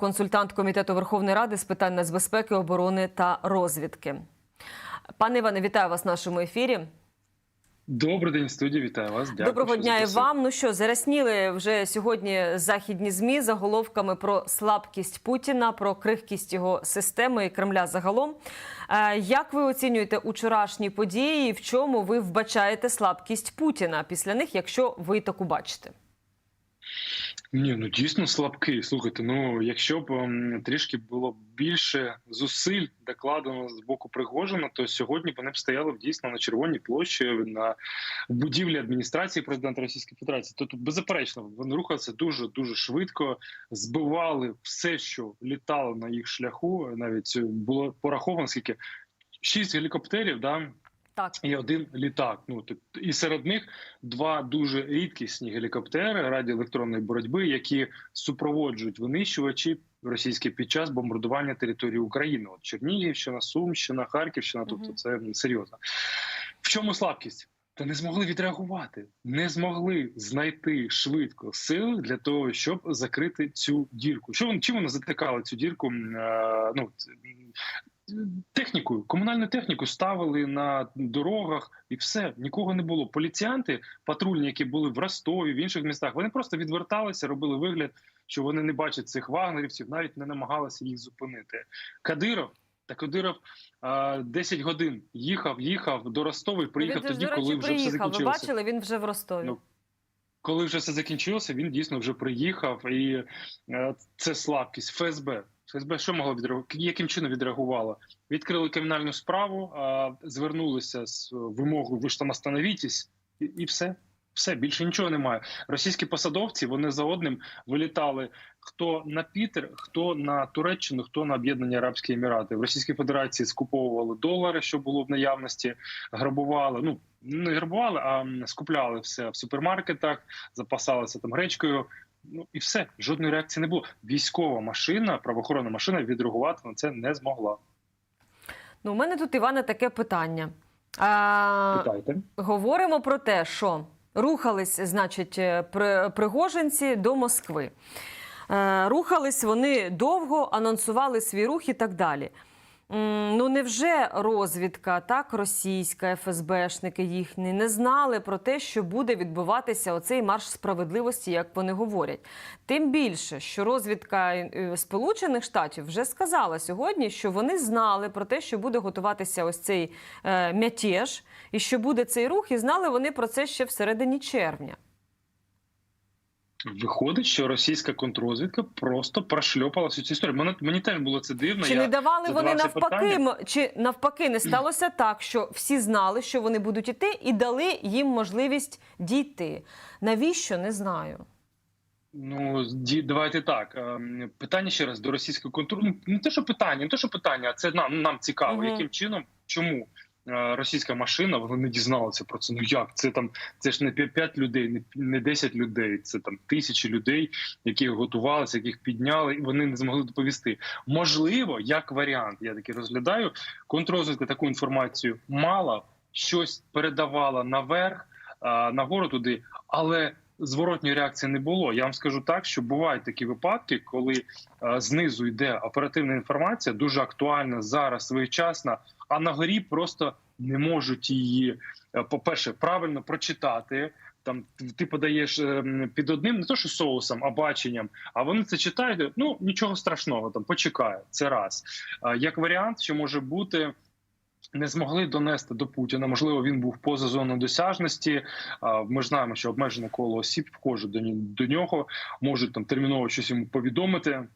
консультант комітету Верховної Ради з питань нацбезпеки, оборони та розвідки. Пане Іване, вітаю вас в нашому ефірі. Добрий день, студія. Вітаю вас. Дякую, Доброго дня і вам. Ну що, зарясніли вже сьогодні західні змі заголовками про слабкість Путіна, про крихкість його системи і Кремля загалом. Е, Як ви оцінюєте учорашні події? і В чому ви вбачаєте слабкість Путіна після них, якщо ви таку бачите? Ні, ну дійсно слабкий. Слухайте, ну якщо б ем, трішки було більше зусиль докладено з боку Пригожина, то сьогодні вони б стояли дійсно на червоній площі на будівлі адміністрації президента Російської Федерації. То тут беззаперечно вони рухалися дуже дуже швидко, збивали все, що літало на їх шляху. Навіть було пораховано скільки шість гелікоптерів, да Так, і один літак. Ну і серед них два дуже рідкісні гелікоптери радіоелектронної боротьби, які супроводжують винищувачі російські під час бомбардування території України. От Чернігівщина, Сумщина, Харківщина. Тобто, це серйозно. В чому слабкість? Та не змогли відреагувати, не змогли знайти швидко сили для того, щоб закрити цю дірку. Що чим вони затикали цю дірку? Е, Ну технікою, комунальну техніку ставили на дорогах, і все нікого не було. Поліціянти патрульні, які були в Ростові, в інших містах, вони просто відверталися, робили вигляд, що вони не бачать цих вагнерівців, навіть не намагалися їх зупинити. Кадиров. Та Кадиров а, 10 годин їхав, їхав до Ростова і приїхав тоді, коли вже все приїхав. Ви бачили, він вже в Ростові. Ну, Коли вже все закінчилося, він дійсно вже приїхав, і е, це слабкість ФСБ. ФСБ що могло відреагувати? Яким чином відреагувало? Відкрили кримінальну справу, а, звернулися з вимогою ви ж там остановітесь, і, і все. Все більше нічого немає. Російські посадовці вони за одним вилітали хто на Пітер, хто на Туреччину, хто на Об'єднані Арабські Емірати. В Російській Федерації скуповували долари, що було в наявності, грабували. Ну не грабували, а скупляли все в супермаркетах, запасалися там гречкою. Ну і все, жодної реакції не було. Військова машина, правоохоронна машина відреагувати на це не змогла. Ну, у мене тут Іване таке питання. А, Питайте. Говоримо про те, що рухались, значить, е, при- пригожинці до Москви. Е, Рухались вони довго, анонсували свій рух і так далі. Ну, невже розвідка, так, російська, ФСБшники їхні не знали про те, що буде відбуватися оцей марш справедливості, як вони говорять? Тим більше, що розвідка е, Сполучених Штатів вже сказала сьогодні, що вони знали про те, що буде готуватися ось цей е, мятеж, і що буде цей рух, і знали вони про це ще всередині червня. Виходить, що російська контррозвідка просто прошльопала всю цю історію. Мені, мені теж було це дивно. Чи Я не давали вони навпаки, питанням. м- чи навпаки не сталося так, що всі знали, що вони будуть іти, і дали їм можливість дійти? Навіщо не знаю. Ну давайте так. ем, Питання ще раз до російської контролю. Ну, Не те, що питання, не те, що питання, а це нам нам цікаво. Мгм. Яким чином, чому російська машина вони не дізналися про це? Ну як це там? Це ж не 5 людей, не пі- 10 людей. Це там тисячі людей, які готувалися, яких підняли, і вони не змогли доповісти. Можливо, як варіант, я таки розглядаю. Контррозвідка таку інформацію мала, щось передавала наверх, а, нагору туди, але зворотньої реакції не було. Я вам скажу так, що бувають такі випадки, коли е, знизу йде оперативна інформація, дуже актуальна зараз, своєчасна, а на горі просто не можуть її, е, по-перше, правильно прочитати. Там ти подаєш е, під одним не то, що соусом, а баченням. А вони це читають. Ну нічого страшного, там почекає. Це раз. Як варіант, що може бути. Не змогли донести до Путіна. Можливо, він був поза зоною досяжності. Ми знаємо, що обмежене коло осіб вхоже до нього, можуть там терміново щось йому повідомити.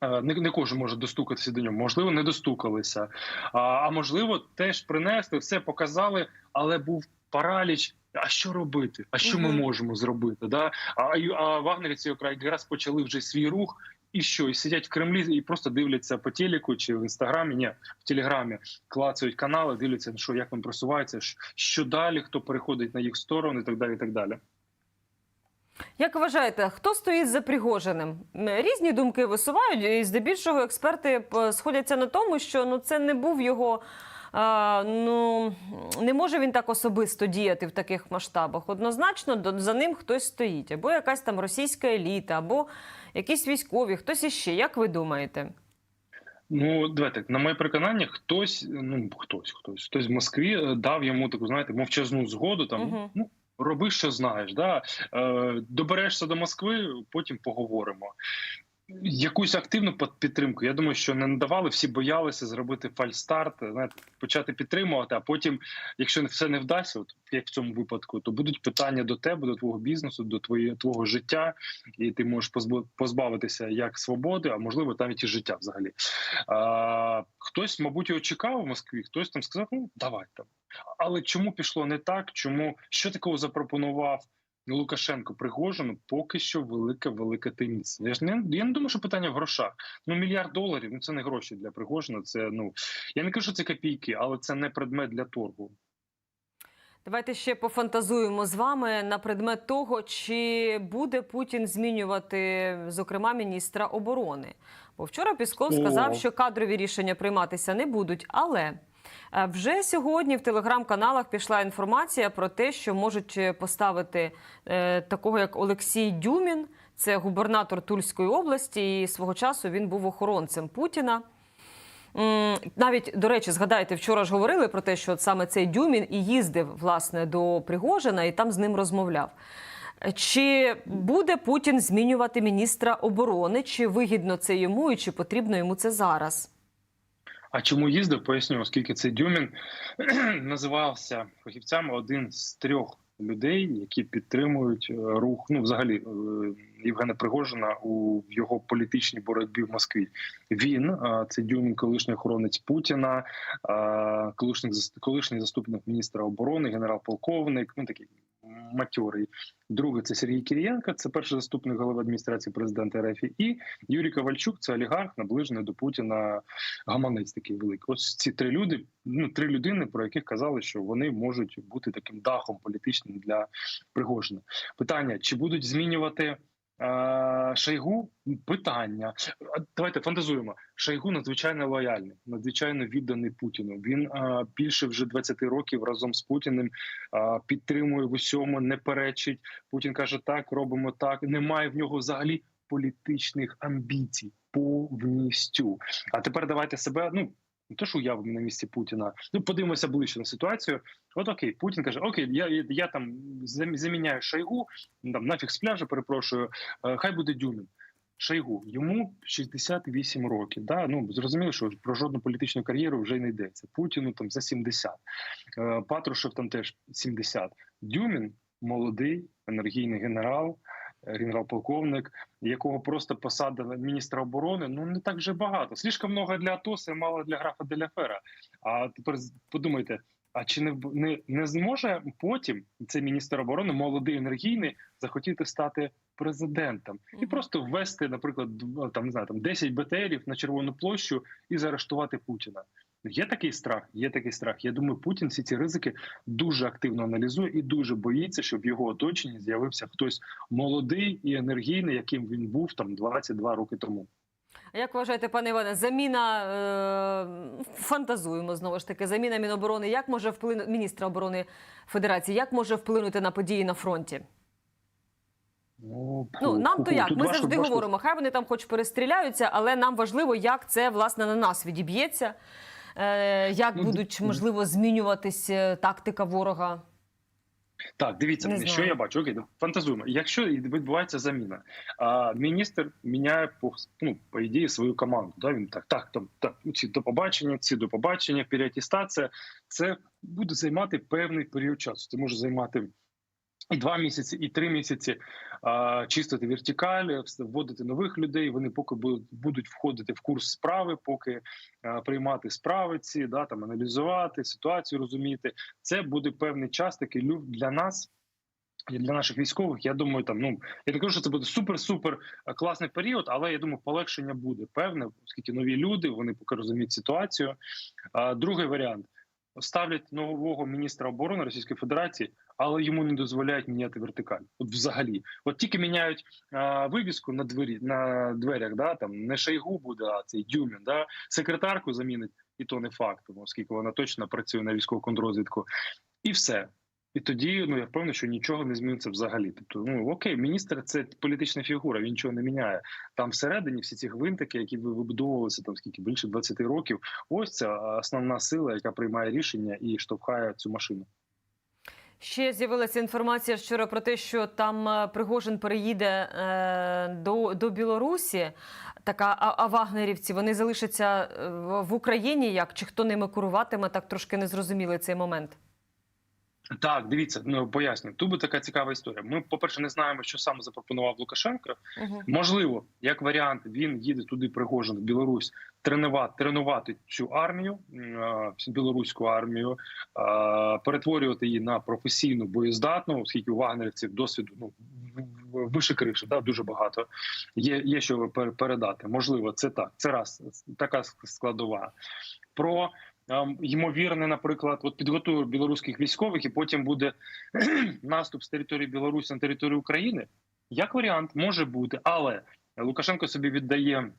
Е, Не, не кожен може достукатися до нього. Можливо, не достукалися. А, а можливо, теж принесли, все показали, але був параліч. А що робити? А що ми можемо зробити? Да? А, а вагнерівці якраз почали вже свій рух. І що? І сидять в Кремлі і просто дивляться по телеку чи в інстаграмі, ні, в телеграмі клацають канали, дивляться, що як він просувається, що- що далі, хто переходить на їх сторону, і так далі. І так далі. Як вважаєте, хто стоїть за Пригожиним? Різні думки висувають, і здебільшого експерти сходяться на тому, що ну це не був його а, ну не може він так особисто діяти в таких масштабах. Однозначно, за ним хтось стоїть, або якась там російська еліта, або якісь військові, хтось іще. Як ви думаєте? Ну, давайте на моє переконання, хтось, ну хтось, хтось, хтось в Москві е, дав йому таку, знаєте, мовчазну згоду. Там Мгм. ну роби, що знаєш. Да? Е, доберешся до Москви, потім поговоримо. Якусь активну під- підтримку. Я думаю, що не надавали, всі боялися зробити фальстарт, знаєте, почати підтримувати. А потім, якщо все не вдасться, от як в цьому випадку, то будуть питання до тебе, до твого бізнесу, до твоє, твого життя, і ти можеш позбавитися як свободи, а можливо навіть і життя взагалі. А, хтось, мабуть, його чекав в Москві, хтось там сказав, ну давай там. Але чому пішло не так? Чому що такого запропонував Лукашенко Пригожину? Поки що велика, велика таємниця. Я ж не я не думаю, що питання в грошах. Ну мільярд доларів. Ну це не гроші для Пригожина. Це ну я не кажу, що це копійки, але це не предмет для торгу. Давайте ще пофантазуємо з вами на предмет того, чи буде Путін змінювати, зокрема, міністра оборони. Бо вчора Пісков О. сказав, що кадрові рішення прийматися не будуть. Але вже сьогодні в телеграм-каналах пішла інформація про те, що можуть е, поставити е, такого як Олексій Дюмін, це губернатор Тульської області, і свого часу він був охоронцем Путіна. Навіть до речі, згадайте, вчора ж говорили про те, що саме цей Дюмін і їздив власне до Пригожина і там з ним розмовляв. Чи буде Путін змінювати міністра оборони? Чи вигідно це йому, і чи потрібно йому це зараз? А чому їздив? Поясню, оскільки цей Дюмін називався фахівцями один з трьох людей, які підтримують е, рух. Ну, взагалі, е, Євгена Пригожина у його політичній боротьбі в Москві. Він е, це Дюмін, колишній охоронець Путіна, колишній колишній заступник міністра оборони, генерал-полковник. Ну такий матьорий. Другий це Сергій Кирієнко, це перший заступник голови адміністрації президента РФ. І Юрій Ковальчук, це олігарх, наближений до Путіна гаманець такий великий. Ось ці три люди, ну три людини, про яких казали, що вони можуть бути таким дахом політичним для Пригожина. Питання: чи будуть змінювати? Е, Шойгу питання. Давайте фантазуємо. Шойгу надзвичайно лояльний, надзвичайно відданий Путіну. Він е, більше вже 20 років разом з Путіним е, підтримує в усьому, не перечить. Путін каже: так, робимо так. Немає в нього взагалі політичних амбіцій повністю. А тепер давайте себе. Ну не то, що уявимо на місці Путіна. Ну подивимося ближче на ситуацію. От окей, Путін каже: Окей, я, я, там заміняю Шойгу, там нафіг з пляжа, перепрошую. е, Хай буде Дюмін. Шойгу, йому 68 років. Да? Ну зрозуміло, що про жодну політичну кар'єру вже не йдеться. Путіну там за 70. Е, Патрушев там теж 70. Дюмін молодий енергійний генерал, генерал-полковник, якого просто посада міністра оборони ну не так вже багато. Слишком много для Атоса і мало для графа Деляфера. А тепер подумайте. А чи не не, не зможе потім цей міністр оборони, молодий енергійний, захотіти стати президентом і просто ввести, наприклад, там не знаю, там 10 БТРів на Червону площу і заарештувати Путіна? Є такий страх, є такий страх. Я думаю, Путін всі ці ризики дуже активно аналізує і дуже боїться, щоб в його оточенні з'явився хтось молодий і енергійний, яким він був там 22 роки тому. А Як вважаєте, пане Іване, заміна е, фантазуємо знову ж таки, заміна Міноборони, як може вплинути міністра оборони Федерації, як може вплинути на події на фронті? Ну, Ну нам то як? Ми важко- завжди важко говоримо, хай вони там хоч перестріляються, але нам важливо, як це власне на нас відіб'ється, як Ну, будуть можливо змінюватись е, тактика ворога. Так, дивіться, Не що знаю. я бачу. Окей, фантазуємо. Якщо відбувається заміна, а міністр міняє по ну, по ідеї свою команду. Да? Він так, так, там так, ну, ці до побачення, ці до побачення, переатестація. Це буде займати певний період часу. Це може займати. І два місяці, і три місяці а, чистити вертикаль, вводити нових людей. Вони поки будуть, входити в курс справи, поки а, приймати справи ці, да там аналізувати ситуацію, розуміти. Це буде певний час такий люфт для нас. Для наших військових, я думаю, там ну я не кажу, що це буде супер-супер класний період, але я думаю, полегшення буде певне, оскільки нові люди вони поки розуміють ситуацію. А, другий варіант ставлять нового міністра оборони Російської Федерації, але йому не дозволяють міняти вертикаль. От взагалі, от тільки міняють а, вивіску на двері на дверях, да там не шайгу буде, а цей Дюмін, да секретарку замінить. і то не факт, оскільки вона точно працює на військову контррозвідку, і все. І тоді ну я впевнений, що нічого не зміниться взагалі. Тобто, ну окей, міністр це політична фігура, він нічого не міняє. Там всередині всі ці гвинтики, які ви- вибудовувалися там скільки більше 20 років. Ось це основна сила, яка приймає рішення і штовхає цю машину. Ще з'явилася інформація вчора про те, що там е, Пригожин переїде е, до, до Білорусі. Така, а, а вагнерівці вони залишаться е, в Україні. Як чи хто ними керуватиме? Так трошки не зрозуміли цей момент. Так, дивіться, ну поясню. Тут би така цікава історія. Ми, по-перше, не знаємо, що саме запропонував Лукашенко. Угу. Можливо, як варіант, він їде туди Пригожин в Білорусь тренувати, тренувати цю армію, білоруську армію, перетворювати її на професійну боєздатну, оскільки у вагнерівців досвіду ну в- в- вище криші, да, дуже багато. Є, є що пер- передати. Можливо, це так. Це раз така складова. Про ймовірне, наприклад, от підготую білоруських військових, і потім буде наступ з території Білорусі на територію України. Як варіант може бути, але Лукашенко собі віддає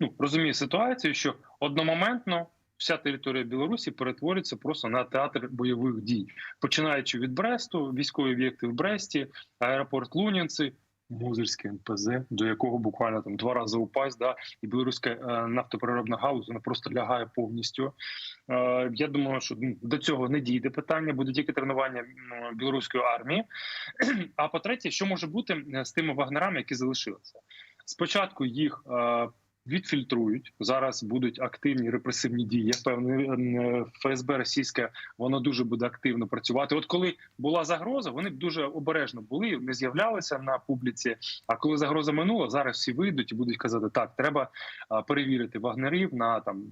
ну розуміє ситуацію, що одномоментно вся територія Білорусі перетвориться просто на театр бойових дій, починаючи від Бресту, військові об'єкти в Бресті, аеропорт Лунінці. Мозерське НПЗ, до якого буквально там два рази упасть, да, і білоруська е, нафтопереробна галузь вона просто лягає повністю. Е, я думаю, що ну, до цього не дійде питання, буде тільки тренування білоруської армії. А по-третє, що може бути е, з тими вагнерами, які залишилися? Спочатку їх е, відфільтрують. Зараз будуть активні репресивні дії. Я впевнений, ФСБ російське воно дуже буде активно працювати. От коли була загроза, вони б дуже обережно були, не з'являлися на публіці. А коли загроза минула, зараз всі вийдуть і будуть казати: так, треба перевірити вагнерів на там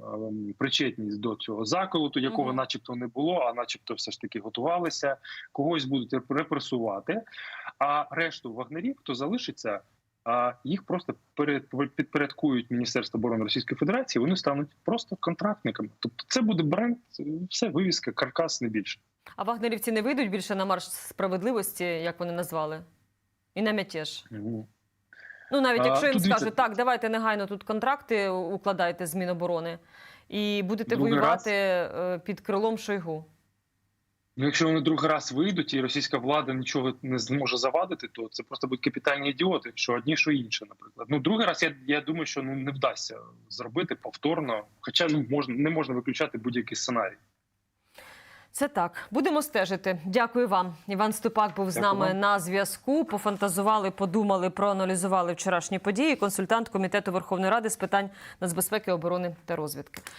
причетність до цього заколоту, якого, начебто, не було, а начебто, все ж таки готувалися. Когось будуть репресувати. А решту вагнерів, хто залишиться, а їх просто підпорядкують Міністерство оборони Російської Федерації. Вони стануть просто контрактниками. Тобто, це буде бренд, все вивіска, каркас не більше. А вагнерівці не вийдуть більше на марш справедливості, як вони назвали, і на мятеж. Мгм. Ну навіть А, якщо їм тут дивіться- скажуть, так, давайте негайно тут контракти укладайте з Міноборони і будете Другий воювати е, під крилом Шойгу. Ну, якщо вони другий раз вийдуть, і російська влада нічого не зможе завадити, то це просто будуть капітальні ідіоти, що одні, що інші, наприклад. Ну, другий раз я, я думаю, що ну не вдасться зробити повторно. Хоча ну можна не можна виключати будь-який сценарій. Це так. Будемо стежити. Дякую вам. Іван Ступак був з Дякую нами вам. на зв'язку. Пофантазували, подумали, проаналізували вчорашні події. Консультант комітету Верховної Ради з питань нацбезпеки, оборони та розвідки.